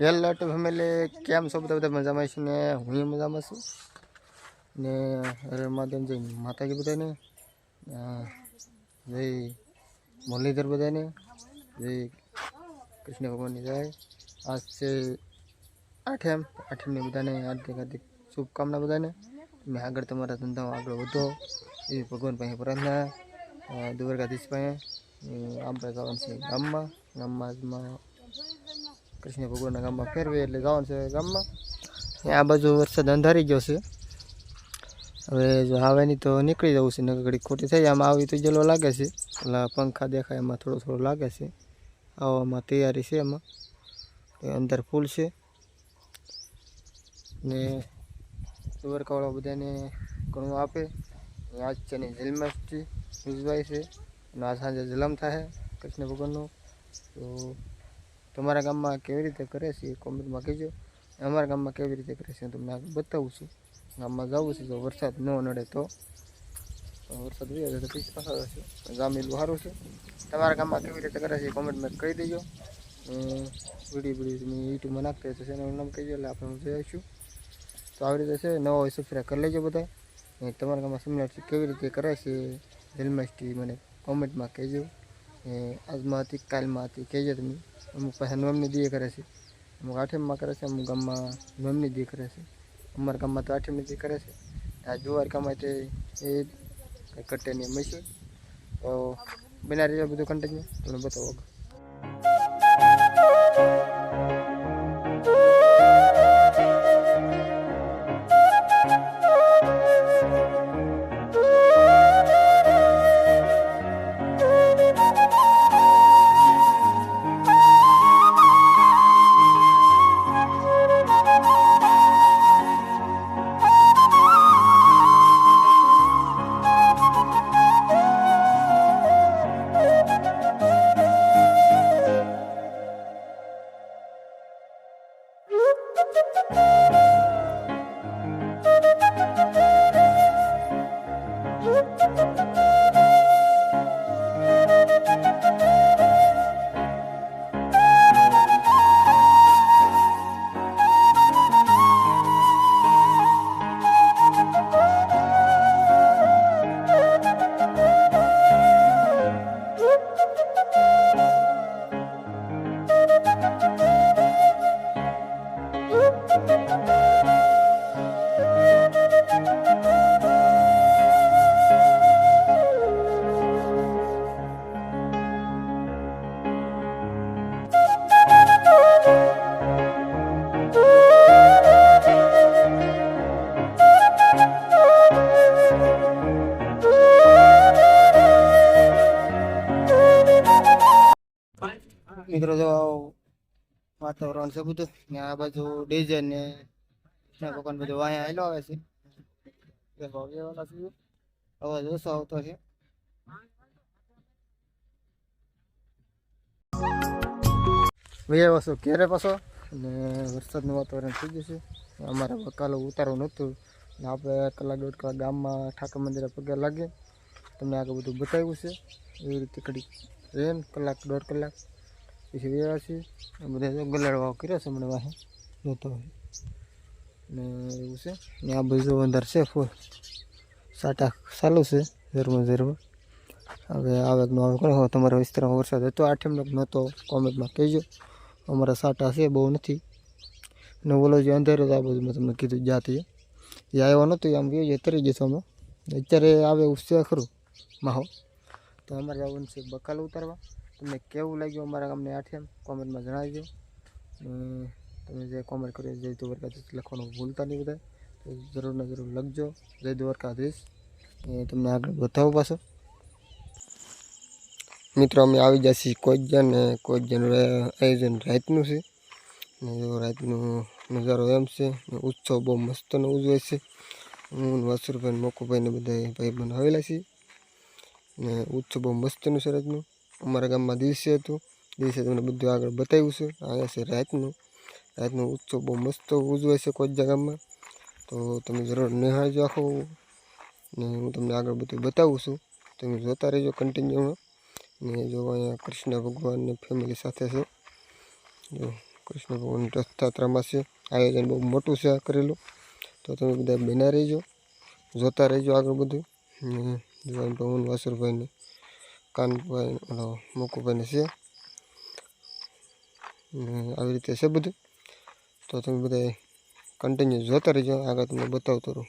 Hello two family કેમ છો બધા બધા મજામાં છે ને હું ય મજામાં છું ને હરે મહાદેવ જય માતાજી બધાને અ, જય મુરલીધર બધાને જય કૃષ્ણ ભગવાનની જય આજ છે આઠમ આઠમની બધાને હાર્દિક હાર્દિક શુભકામના બધાને તમે આગળ તમારા ધંધામાં આગળ વધો એ ભગવાન પાસે પ્રાર્થના અ, દ્વારકાધીશ પાસે અ, આપણે જવાનું છે ગામમાં ગામમાં આજમાં કૃષ્ણ ભગવાનના ગામમાં ફેરવે એટલે જવાનું છે ગામમાં. આ બાજુ વરસાદ અંધારી ગયો છે. હવે જો આવે તો નીકળી જવું છે, નકર ઘડી ખોટી થઈ આમાં આવી તો જેલો લાગે છે. એટલે પંખા દેખાય, એમાં થોડો થોડો લાગે છે. આવવામાં તૈયારી છે એમાં. અંદર ફૂલ છે. ને દ્વારકાવાળા બધાને ઘણું આપે. આજ છે ને જન્માષ્ટમી ઉજવાય છે. અને આ સાંજે જલમ થાય કૃષ્ણ ભગવાનનો. તો તમારા ગામમાં કેવી રીતે કરે છે એ કોમેન્ટમાં કહેજો. અમારા ગામમાં કેવી રીતે કરે છે હું તમને આગળ બતાવું છું. ગામમાં જવું છે જો વરસાદ ન નડે તો. વરસાદ વરસાદ હોય તો પછી પાછા જશે ગામ એટલું સારું છે. તમારા ગામમાં કેવી રીતે કરે છે એ કોમેન્ટમાં કહી દેજો. વીડિયો વીડિયો તમે યુટ્યુબમાં નાખતા હશે એનું નામ કહીજો, એટલે આપણે જોઈ આવીશું. તો આવી રીતે છે, નવો સબસ્ક્રાઈબ કરી લેજો બધા. તમારા ગામમાં સિમ્યુલેટ કેવી રીતે કરે છે જન્માષ્ટમી મને કોમેન્ટમાં કહેજો. આજમાં હતી કાલમાં હતી કહેજો તમે અમુક પાસે નોમની દીએ કરે છે અમુક આઠમમાં કરે છે અમુક ગામમાં નોમની દી કરે છે અમારા ગામમાં તો આઠમની દી કરે છે આ જુવાર ગામમાં તે એ કટ્ટેની મૈસૂર તો બના રહેજો બધું કન્ટિન્યુ તમને બતાવો આગળ. મિત્રો જો વાતાવરણ છે બધું. ને આ બાજુ ડીઝે ને કૃષ્ણ ભગવાન બધું વાયા હેલો આવે છે. દેખો એવાના છે. અવાજ ઓછો આવતો છે. ભાઈ આવ્યો છું ઘેરે પાછો? અને વરસાદનું વાતાવરણ થઈ ગયું છે. અમારે બકાલો ઉતારવું નહોતું. એટલે આપણે કલાક દોઢ કલાક ગામમાં ઠાકર મંદિરે પગે લાગે. તમને આગળ બધું બતાવ્યું છે. એવી રીતે કડી રેન, કલાક, દોઢ કલાક. પછી વ્યવા છે આ બધા જો ગલાડવા કર્યો છે મને વાહે જોતો હોય ને એવું છે ને આ બધું અંદર છે ફૂલ સાટા ચાલુ છે ઝરમર ઝરમર હવે આવે કે ન આવે કોણ તમારા વિસ્તારમાં વરસાદ હતો આઠમનો કે નહોતો કોમેન્ટમાં કહેજો અમારા સાટા છે બહુ નથી અને ઓલો જે અંધારો આ બધું મેં તમને કીધું જાતે એ આવ્યો નહોતો એ આમ ગયો તરી જતો અમે અત્યારે આવે એવું છે ખરું માહોલ તો અમારે જવાનું છે બકાલ ઉતારવા તમને કેવું લાગ્યું અમારા ગામને આઠેમ કોમેન્ટમાં જણાવજો. તમે જે કોમેન્ટ કર્યો જય દ્વારકાધીશ લખવાનું ભૂલતા નહીં બધા. તો જરૂર ને જરૂર લખજો. જય દ્વારકાધીશ એ તમને આગળ બતાવું પાછો. મિત્રો, અમે આવી જશે કોઈ જણ ને કોઈ જણ આયોજન રાતનું છે. ને રાતનું નજારો એમ છે. ઉત્સવ બહુ મસ્તનો ઉજવે છે. હું વાસુરભાઈ ને મોકુભાઈ ને બધા ભાઈ બંધ આવેલા છીએ. ને ઉત્સવ બહુ મસ્તનું છે રાતનું. અમારા ગામમાં દિવસે હતું. દિવસે તમને બધું આગળ બતાવ્યું છે. અહીંયા છે રાતનું. રાતનું ઉત્સવ બહુ મસ્ત ઉજવાય છે કોજ્જા ગામમાં તો તમે જરૂર નિહાળજો આખો. ને હું તમને આગળ બધું બતાવું છું. તમે જોતા રહેજો કન્ટિન્યુમાં ને જો અહીંયા કૃષ્ણ ભગવાનની ફેમિલી સાથે છે. જો કૃષ્ણ ભગવાનની રથયાત્રામાં છે. આયોજન બહુ મોટું છે કરેલું. તો તમે બધા બના રહેજો. જોતા રહેજો આગળ બધું. ને જોવાનું પવન વાસુરભાઈને. કાનભાઈ ઓલો મુકુભાઈને છે આવી રીતે છે બધું તો તમે બધા કન્ટિન્યુ જોતા રહેજો આગળ તમને બતાવતો રહું